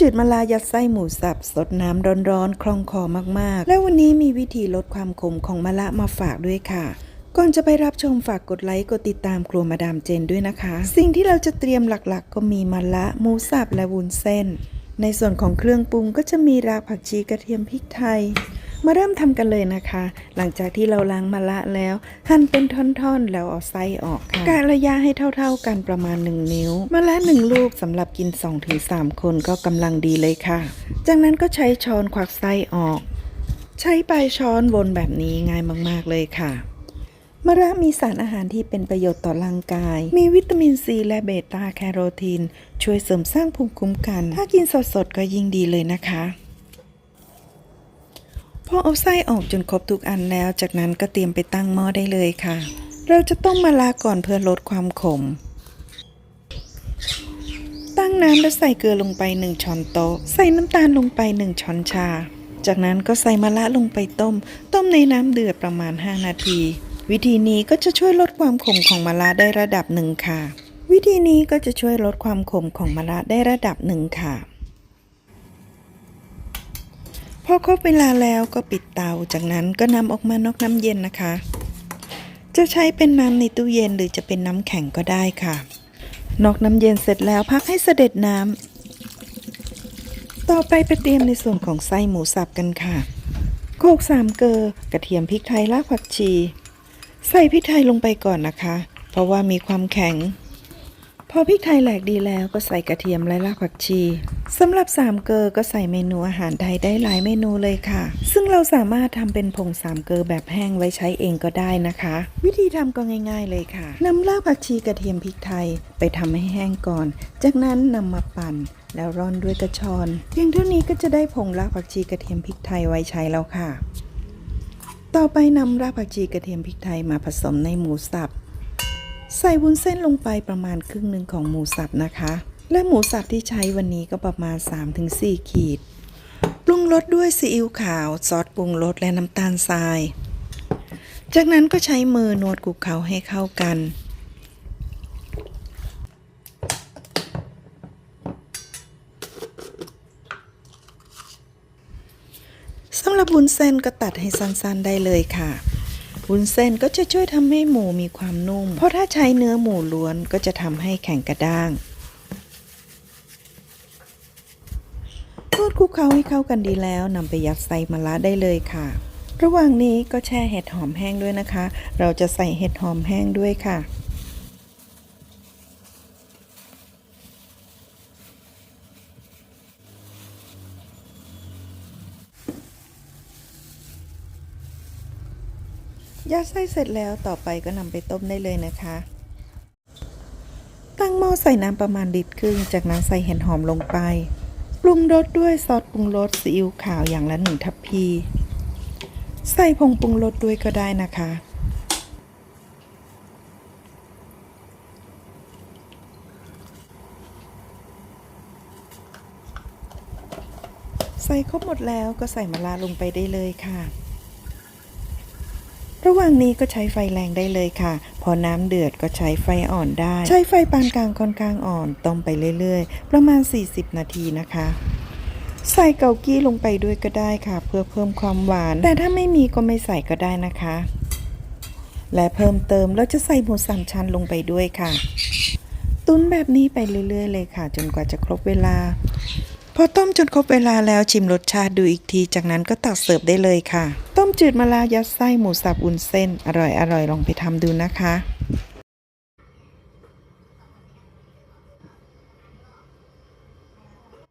จืดมะลายัดไส้หมูสับ สดน้ำร้อนๆ คล่องคอมากๆ และวันนี้มีวิธีลดความขมของมะละมาฝากด้วยค่ะ ก่อนจะไปรับชมฝากกดไลค์กดติดตามครัวมาดามเจนด้วยนะคะ สิ่งที่เราจะเตรียมหลักๆ ก็มีมะละหมูสับและวุ้นเส้น ในส่วนของเครื่องปรุงก็จะมีรากผักชีกระเทียมพริกไทย มาเริ่มทำกันเลยนะคะ หลังจากที่เราล้างมะละแล้ว หั่นเป็นท่อนๆ แล้วเอาไส้ออกค่ะกะระยะให้เท่าๆกันประมาณ 1 นิ้วมะละหนึ่งลูกสำหรับกิน 2-3 คนก็กำลังดีเลยค่ะ จากนั้นก็ใช้ช้อนควักไส้ออก ใช้ปลายช้อนวนแบบนี้ง่ายมากๆเลยค่ะมะระมีสารอาหารที่เป็นประโยชน์ต่อร่างกาย มีวิตามินซีและเบต้าแคโรทีน ช่วยเสริมสร้างภูมิคุ้มกัน ถ้ากินสดๆก็ยิ่งดีเลยนะคะ พอเอาไส้ออกจนครบทุกอันแล้ว จากนั้นก็เตรียมไปตั้งหม้อได้เลยค่ะ เราจะต้มมะระก่อนเพื่อลดความขม ตั้งน้ำและใส่เกลือลงไป 1 ช้อนโต๊ะ ใส่น้ำตาลลงไป 1 ช้อนชา จากนั้นก็ใส่มะระลงไปต้ม ต้มในน้ำเดือดประมาณ 5 นาที วิธีนี้ก็จะช่วยลดความขมของมะระได้ระดับหนึ่งค่ะ วิธีนี้ก็จะช่วยลดความขมของมะระได้ระดับหนึ่งค่ะ พอครบเวลาแล้วก็ปิดเตา จากนั้นก็นำออกมานอกน้ำเย็นนะคะ จะใช้เป็นน้ำในตู้เย็นหรือจะเป็นน้ำแข็งก็ได้ค่ะ นอกน้ำเย็นเสร็จแล้วพักให้เสด็จน้ำต่อไปไปเตรียมในส่วนของไส้หมูสับกันค่ะโขลกสามเกลอกระเทียมพริกไทยรากผักชี ใส่พริกไทยลงไปก่อนนะคะ เพราะว่ามีความแข็ง อพริกไทยแหลกดีแล้วก็ใส่กระเทียมและรากผักชีสำหรับสามเกลอก็ใส่เมนูอาหารไทยได้หลายเมนูเลยค่ะ ซึ่งเราสามารถทำเป็นผงสามเกลอแบบแห้งไว้ใช้เองก็ได้นะคะ วิธีทำก็ง่าย ๆเลยค่ะนำรากผักชีกระเทียมพริกไทยไปทำให้แห้งก่อน จากนั้นนำมาปั่นแล้วร่อนด้วยกระชอนเพียงเท่านี้ก็จะได้ผงรากผักชีกระเทียมพริกไทยไว้ใช้แล้วค่ะ ต่อไปนำรากผักชีกระเทียมพริกไทยมาผสมในหมูสับ ใส่วุ้นเส้นลงไปประมาณครึ่งหนึ่งของหมูสับนะคะ และหมูสับที่ใช้วันนี้ก็ประมาณ 3-4 ขีด ปรุงรสด้วยซีอิ๊วขาว ซอสปรุงรสและน้ำตาลทราย จากนั้นก็ใช้มือนวดคลุกเคล้าให้เข้ากันสำหรับวุ้นเส้นก็ตัดให้สั้นๆได้เลยค่ะ วุ้นเส้นก็จะช่วยทำให้หมูมีความนุ่ม เพราะถ้าใช้เนื้อหมูล้วนก็จะทำให้แข็งกระด้างนวดคลุกเคล้าให้เข้ากันดีแล้วนำไปยัดใส่มะระได้เลยค่ะ ระหว่างนี้ก็แช่เห็ดหอมแห้งด้วยนะคะ เราจะใส่เห็ดหอมแห้งด้วยค่ะ ยัดไส้เสร็จแล้วต่อไปก็นำไปต้มได้เลยนะคะ ตั้งหม้อใส่น้ำประมาณลิตรครึ่ง จากนั้นใส่เห็ดหอมลงไป ปรุงรสด้วยซอสปรุงรสซีอิ๊วขาวอย่างละหนึ่งทัพพี ใส่ผงปรุงรสด้วยก็ได้นะคะใส่ครบหมดแล้วก็ใส่มะระลงไปได้เลยค่ะ ระหว่างนี้ก็ใช้ไฟแรงได้เลยค่ะ พอน้ำเดือดก็ใช้ไฟอ่อนได้ ใช้ไฟปานกลางค่อนข้างอ่อนต้มไปเรื่อยๆ ประมาณ 40 นาทีนะคะ ใส่เกากี้ลงไปด้วยก็ได้ค่ะ เพื่อเพิ่มความหวาน แต่ถ้าไม่มีก็ไม่ใส่ก็ได้นะคะ และเพิ่มเติมเราจะใส่หมูสามชั้นลงไปด้วยค่ะ ตุ้นแบบนี้ไปเรื่อย ๆ เลยค่ะ จนกว่าจะครบเวลา พอต้มจนครบเวลาแล้วชิมรสชาติดูอีกที จากนั้นก็ตักเสิร์ฟได้เลยค่ะ ต้มจืดมะลายัดไส้หมูสับอุ่นเส้น อร่อยอร่อยลองไปทำดูนะคะ